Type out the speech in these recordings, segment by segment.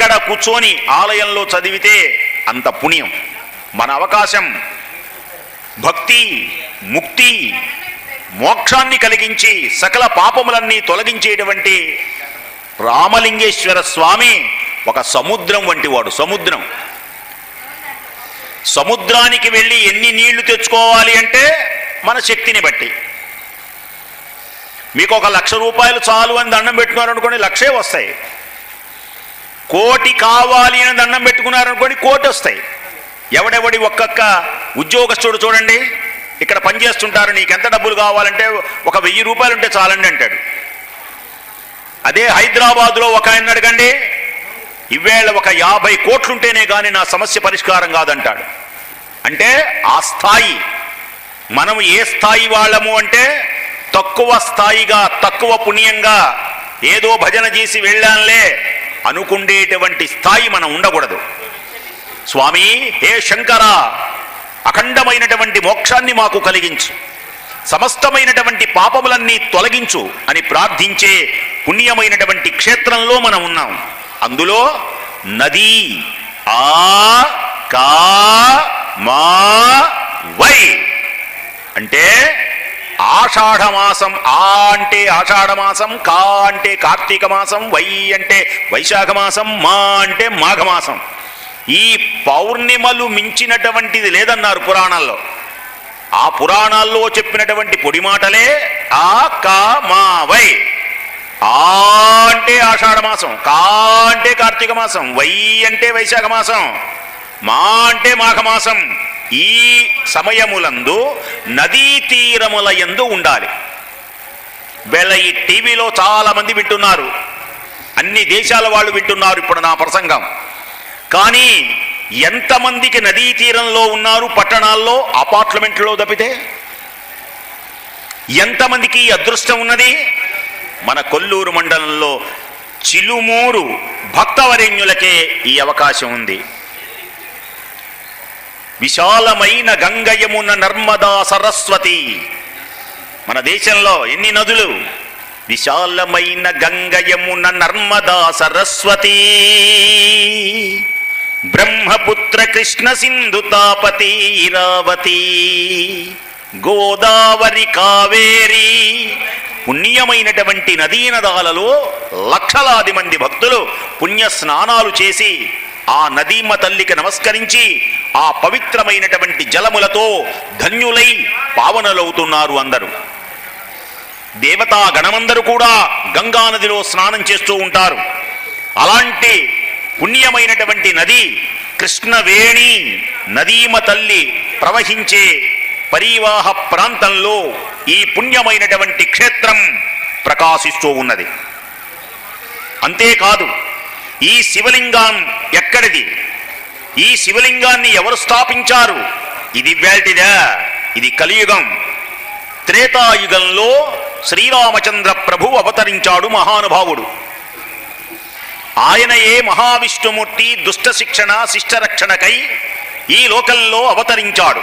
ఎక్కడ కూర్చొని ఆలయంలో చదివితే అంత పుణ్యం. మన అవకాశం భక్తి ముక్తి మోక్షాన్ని కలిగించి సకల పాపములన్నీ తొలగించేటువంటి రామలింగేశ్వర స్వామి ఒక సముద్రం వంటి వాడు సముద్రం. సముద్రానికి వెళ్ళి ఎన్ని నీళ్ళు తెచ్చుకోవాలి అంటే మన శక్తిని బట్టి. మీకు ఒక లక్ష రూపాయలు చాలు అని దండం పెట్టుకున్నారనుకోండి లక్షే వస్తాయి. కోటి కావాలి అని దండం పెట్టుకున్నారనుకోండి కోటి వస్తాయి. ఎవడెవడి ఒక్కొక్క ఉద్యోగస్తుడు చూడండి ఇక్కడ పనిచేస్తుంటారు నీకు ఎంత డబ్బులు కావాలంటే ఒక వెయ్యి రూపాయలు ఉంటే చాలండి అంటాడు. అదే హైదరాబాదులో ఒక ఆయన అడగండి ఇవేళ ఒక యాభై కోట్లుంటేనే కానీ నా సమస్య పరిష్కారం కాదంటాడు. అంటే ఆ స్థాయి మనం ఏ స్థాయి వాళ్ళము అంటే తక్కువ స్థాయిగా తక్కువ పుణ్యంగా ఏదో భజన చేసి వెళ్ళాంలే అనుకుండేటువంటి స్థాయి మనం ఉండకూడదు. స్వామి హే శంకర అఖండమైనటువంటి మోక్షాన్ని మాకు కలిగించు. సమస్తమైనటువంటి పాపములన్నీ తొలగించు అని ప్రార్థించే పుణ్యమైనటువంటి క్షేత్రంలో మనం ఉన్నాం. అందులో నది ఆ కా మా వై అంటే ఆషాఢమాసం ఆ అంటే ఆషాఢమాసం కా అంటే కార్తీక మాసం వై అంటే వైశాఖ మాసం మా అంటే మాఘమాసం. ఈ పౌర్ణిమలు మించినటువంటిది లేదన్నారు పురాణాల్లో. ఆ పురాణాల్లో చెప్పినటువంటి పొడి మాటలే ఆ కా మా వై. ఆ అంటే ఆషాఢమాసం కా అంటే కార్తీక మాసం వై అంటే వైశాఖ మాసం మా అంటే మాఘమాసం. ఈ సమయములందు నదీ తీరముల యందు ఉండాలి. వేళ ఈ టీవీలో చాలామంది వింటున్నారు. అన్ని దేశాల వాళ్ళు వింటున్నారు ఇప్పుడు నా ప్రసంగం. కానీ ఎంతమందికి నదీ తీరంలో ఉన్నారు పట్టణాల్లో అపార్ట్మెంట్లో తప్పితే? ఎంతమందికి అదృష్టం ఉన్నది? మన కొల్లూరు మండలంలో చిలుమూరు భక్తవరేణ్యులకే ఈ అవకాశం ఉంది. విశాలమైన గంగయమున నర్మదా సరస్వతి. మన దేశంలో ఎన్ని నదులు? విశాలమైన గంగయమున నర్మదా సరస్వతి. బ్రహ్మపుత్ర కృష్ణ సింధు తాపతి ఇరావతి గోదావరి కావేరి. పుణ్యమైనటువంటి నదీ నదాలలో లక్షలాది మంది భక్తులు పుణ్య స్నానాలు చేసి ఆ నదీమ తల్లికి నమస్కరించి ఆ పవిత్రమైనటువంటి జలములతో ధన్యులై పావనలవుతున్నారు అందరూ. దేవతా గణమందరూ కూడా గంగా నదిలో స్నానం చేస్తూ ఉంటారు. అలాంటి పుణ్యమైనటువంటి నది కృష్ణవేణి నదీమ తల్లి ప్రవహించే పరివాహ ప్రాంతంలో ఈ పుణ్యమైనటువంటి క్షేత్రం ప్రకాశిస్తూ ఉన్నది. అంతేకాదు ఈ శివలింగం ఎక్కడిది? ఈ శివలింగాన్ని ఎవరు స్థాపించారు? ఇది వేల్టిదా? ఇది కలియుగం. త్రేతాయుగంలో శ్రీరామచంద్ర ప్రభు అవతరించాడు మహానుభావుడు. ఆయనయే మహావిష్ణుమూర్తి దుష్ట శిక్షణ శిష్టరక్షణకై ఈ లోకంలో అవతరించాడు.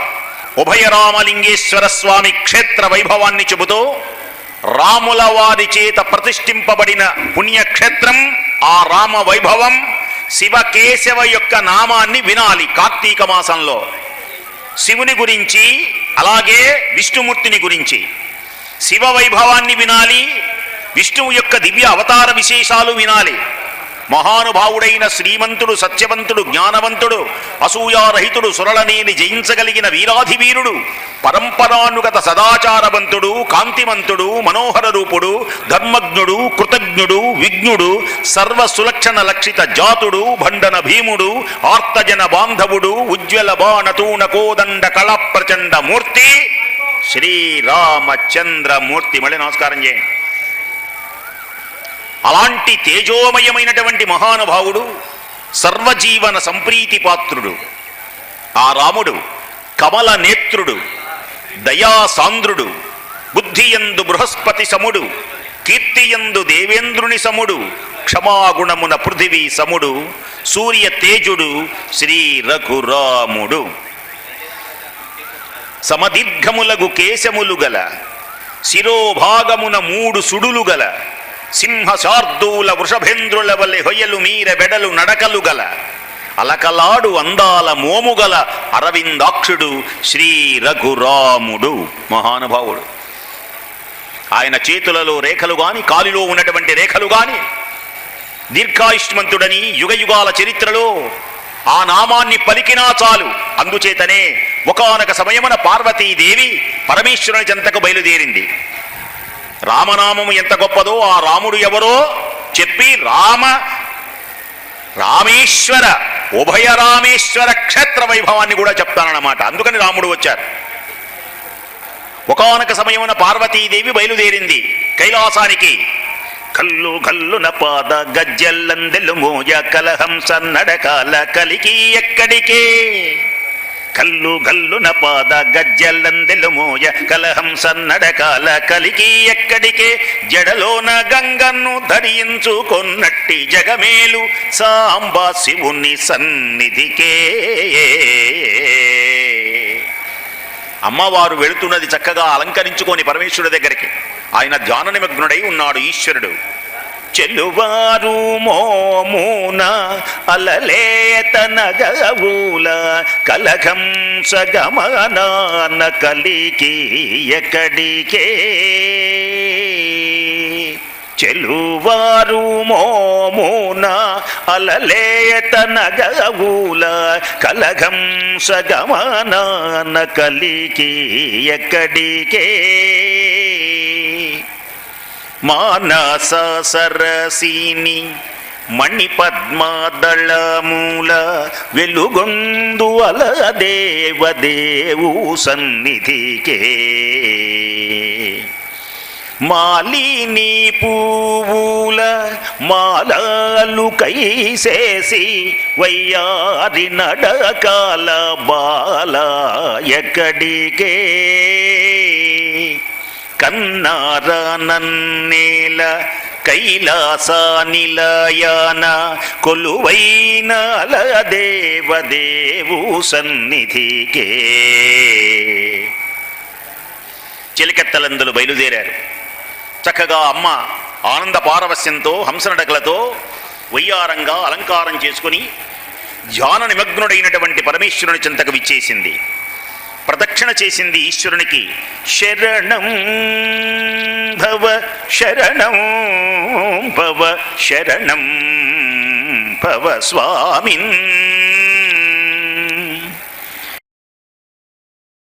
ఉభయ రామలింగేశ్వర స్వామి క్షేత్ర వైభవాన్ని చెబుతూ రాముల వారి చేత ప్రతిష్ఠింపబడిన పుణ్యక్షేత్రం ఆ రామ వైభవం శివకేశవ యొక్క నామాన్ని వినాలి కార్తీక మాసంలో. శివుని గురించి అలాగే విష్ణుమూర్తిని గురించి. శివ వైభవాన్ని వినాలి విష్ణువు యొక్క దివ్య అవతార విశేషాలు వినాలి. మహానుభావుడైన శ్రీమంతుడు సత్యవంతుడు జ్ఞానవంతుడు అసూయారహితుడు సురళనేని జయించగలిగిన వీరాధివీరుడు పరంపరానుగత సదాచారవంతుడు కాంతిమంతుడు మనోహర రూపుడు ధర్మజ్ఞుడు కృతజ్ఞుడు విజ్ఞుడు సర్వ సులక్షణ లక్షిత జాతుడు భండన భీముడు ఆర్తజన బాంధవుడు ఉజ్వల బాణతూణ కోదండ కళ ప్రచండ మూర్తి శ్రీరామచంద్రమూర్తి. మళ్ళీ నమస్కారం చేయండి. అలాంటి తేజోమయమైనటువంటి మహానుభావుడు సర్వజీవన సంప్రీతి పాత్రుడు. ఆ రాముడు కమల నేత్రుడు దయాసాంద్రుడు బుద్ధియందు బృహస్పతి సముడు కీర్తియందు దేవేంద్రుని సముడు క్షమాగుణమున పృథివీ సముడు సూర్య తేజుడు శ్రీ రఘురాముడు. సమదీర్ఘములగు కేశములు గల శిరోభాగమున మూడు సుడులు గల సింహ శార్దూల వృషభేంద్రుల వల్లె హొయ్యలు మీర బెడలు నడకలు గల అలకలాడు అందాల మోముగల అరవిందాక్షుడు శ్రీ రఘురాముడు మహానుభావుడు. ఆయన చేతులలో రేఖలు గాని కాలిలో ఉన్నటువంటి రేఖలు గాని దీర్ఘాయుష్మంతుడని యుగయుగాల చరిత్రలో ఆ నామాన్ని పలికినా చాలు. అందుచేతనే ఒకనొక సమయమున పార్వతీదేవి పరమేశ్వరుని చెంతకు బయలుదేరింది. రామనామము ఎంత గొప్పదో ఆ రాముడు ఎవరో చెప్పి రామ రామేశ్వర ఉభయ రామేశ్వర క్షేత్ర వైభవాన్ని కూడా చెప్తానన్నమాట. అందుకని రాముడు వచ్చారు ఒకనొక సమయమున పార్వతీదేవి బయలుదేరింది కైలాసానికి. కల్లు కల్లున పాద గజ్జల్లందెలు మోయ కలహంస నడకాల కలికి ఎక్కడికే? కల్లు గల్లున పాద గజ్జల్లందెలు మోయ కలహంస నడకాల కలికి ఎక్కడికే జడలోన గంగన్ను ధరించుకొన్నట్టి జగమేలు సాంబా శివుని సన్నిధికే. అమ్మవారు వెళుతున్నది చక్కగా అలంకరించుకొని పరమేశ్వరుడి దగ్గరికి. ఆయన ధ్యాన నిమగ్నుడై ఉన్నాడు ఈశ్వరుడు. చెలువారు మోమున అలలేతన కలగం సగమనాన కలికి ఎక్కడికే? చెలువారు మోమున అలలేతనగవుల కలగం సగమనాన కలికి ఎక్కడికే? మానస సరసిని మణిపద్మదళమూల వెలుగొందు అలదేవదేవు సన్నిధికే. మాలిని పూవుల మాలలు కైసేసి వయ్యారి నడకాల బాల ఎక్కడికే. కన్నార నన్నేల కైలాస నిలయాన కొలువైన దేవదేవు సన్నిధికే. చిలికెత్తలందులు బయలుదేరారు. చక్కగా అమ్మ ఆనంద పారవస్యంతో హంసనడకలతో వయ్యారంగా అలంకారం చేసుకుని ధ్యాన నిమగ్నుడైనటువంటి పరమేశ్వరుని చింతకు విచ్చేసింది. ప్రదక్షిణ చేసింది ఈశ్వరునికి. శరణం భవ శరణం భవ శరణం భవ స్వామిన్.